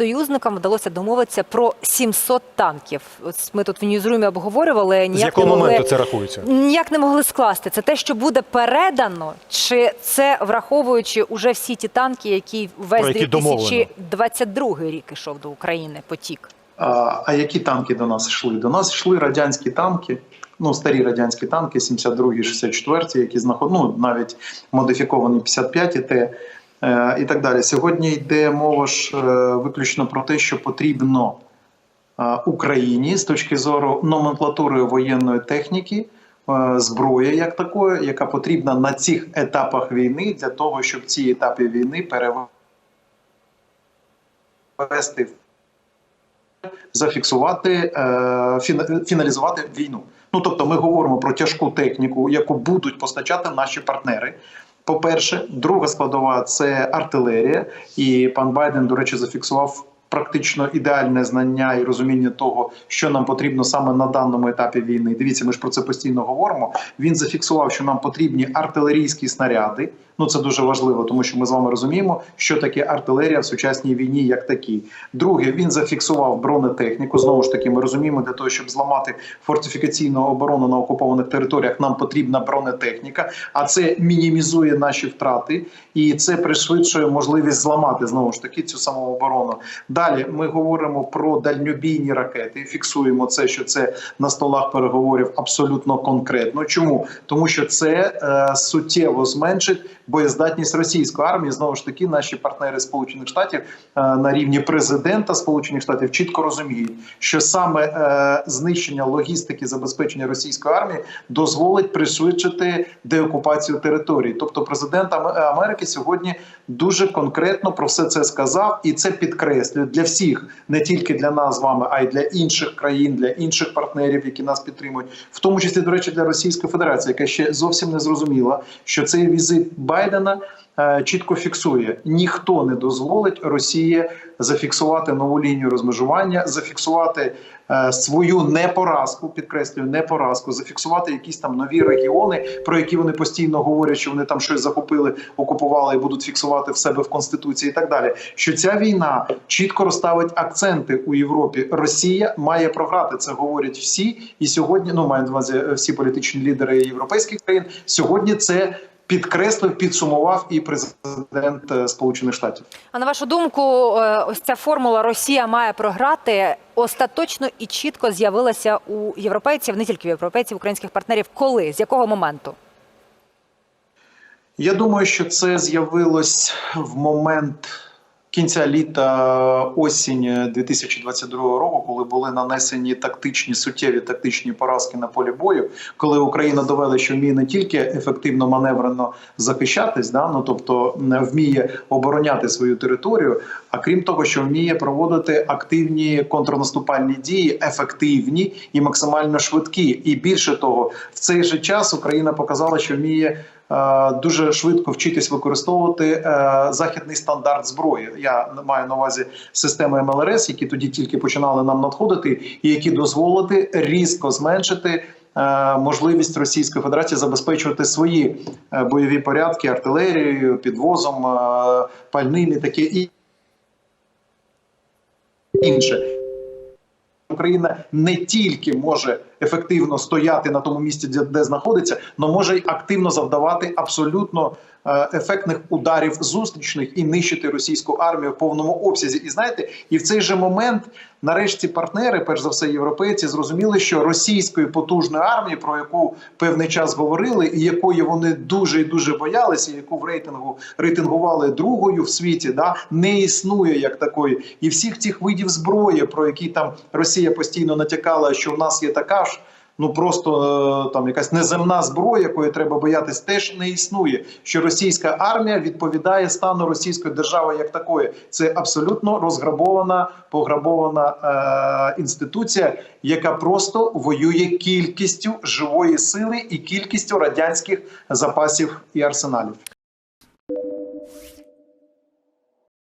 союзникам вдалося домовитися про 700 танків. Ось ми тут в Ньюзрумі обговорювали. З Ніяк якого не могли, моменту це рахується? ніяк не могли скласти. Це те, що буде передано, чи це враховуючи уже всі ті танки, які весь які домовлено. 2022 рік ішов до України потік. А, а які танки до нас йшли? До нас йшли радянські танки. Ну, старі радянські танки, 72-й, 64-й, які знаход... ну, навіть модифіковані 55 Т е, і так далі. Сьогодні йде мова ж е, виключно про те, що потрібно е, Україні з точки зору номенклатури воєнної техніки, е, зброї як такої, яка потрібна на цих етапах війни для того, щоб ці етапи війни перевести зафіксувати, е, фіналізувати війну. Ну тобто, ми говоримо про тяжку техніку, яку будуть постачати наші партнери. По-перше, друга складова це артилерія, і пан Байден, до речі, зафіксував практично ідеальне знання і розуміння того, що нам потрібно саме на даному етапі війни. Дивіться, ми ж про це постійно говоримо. Він зафіксував, що нам потрібні артилерійські снаряди. Ну це дуже важливо, тому що ми з вами розуміємо, що таке артилерія в сучасній війні, як такій. Друге, він зафіксував бронетехніку. Знову ж таки, ми розуміємо, для того, щоб зламати фортифікаційну оборону на окупованих територіях, нам потрібна бронетехніка, а це мінімізує наші втрати, і це пришвидшує можливість зламати знову ж таки цю самооборону. Далі ми говоримо про дальньобійні ракети. Фіксуємо це, що це на столах переговорів абсолютно конкретно. Чому тому, що це е, суттєво зменшить боєздатність російської армії. Знову ж таки, наші партнери Сполучених Штатів е, на рівні президента Сполучених Штатів чітко розуміють, що саме е, знищення логістики забезпечення російської армії дозволить пришвидшити деокупацію території. Тобто, президент Ам- Америки сьогодні дуже конкретно про все це сказав, і це підкреслює для всіх, не тільки для нас з вами, а й для інших країн, для інших партнерів, які нас підтримують, в тому числі, до речі, для Російської Федерації, яка ще зовсім не зрозуміла, що цей візит Байдена е, чітко фіксує: ніхто не дозволить Росії зафіксувати нову лінію розмежування, зафіксувати е, свою непоразку, підкреслюю, непоразку, зафіксувати якісь там нові регіони, про які вони постійно говорять, що вони там щось захопили, окупували і будуть фіксувати в себе в конституції, і так далі. Що ця війна чітко розставить акценти у Європі. Росія має програти. Це говорять всі, і сьогодні ну маю на увазі всі політичні лідери європейських країн. Сьогодні це. Підкреслив, підсумував і президент е, Сполучених Штатів. А на вашу думку, е, ось ця формула Росія має програти остаточно і чітко з'явилася у європейців, не тільки в європейців, українських партнерів. Коли з якого моменту? Я думаю, що це з'явилось в момент кінця літа осінь 2022 року, коли були нанесені тактичні суттєві тактичні поразки на полі бою, коли Україна довела, що вміє не тільки ефективно маневрено захищатись, да, ну тобто вміє обороняти свою територію, а крім того, що вміє проводити активні контрнаступальні дії, ефективні і максимально швидкі. І більше того, в цей же час Україна показала, що вміє. Е, Дуже швидко вчитись використовувати е, західний стандарт зброї. Я маю на увазі системи МЛРС, які тоді тільки починали нам надходити, і які дозволити різко зменшити е, можливість Російської Федерації забезпечувати свої бойові порядки артилерією, підвозом, пальним і таке інше. Україна не тільки може ефективно стояти на тому місці, де, знаходиться, але може й активно завдавати абсолютно ефектних ударів зустрічних і нищити російську армію в повному обсязі. І знаєте, і в цей же момент, нарешті, партнери, перш за все, європейці, зрозуміли, що російської потужної армії, про яку певний час говорили, і якої вони дуже і дуже боялися, яку в рейтингу рейтингували другою в світі, да не існує як такої, і всіх цих видів зброї, про які там Росія постійно натякала, що в нас є така ж. Ну просто е, там якась неземна зброя, якої треба боятись, теж не існує. Що російська армія відповідає стану російської держави як такої. Це абсолютно розграбована, пограбована е, інституція, яка просто воює кількістю живої сили і кількістю радянських запасів і арсеналів.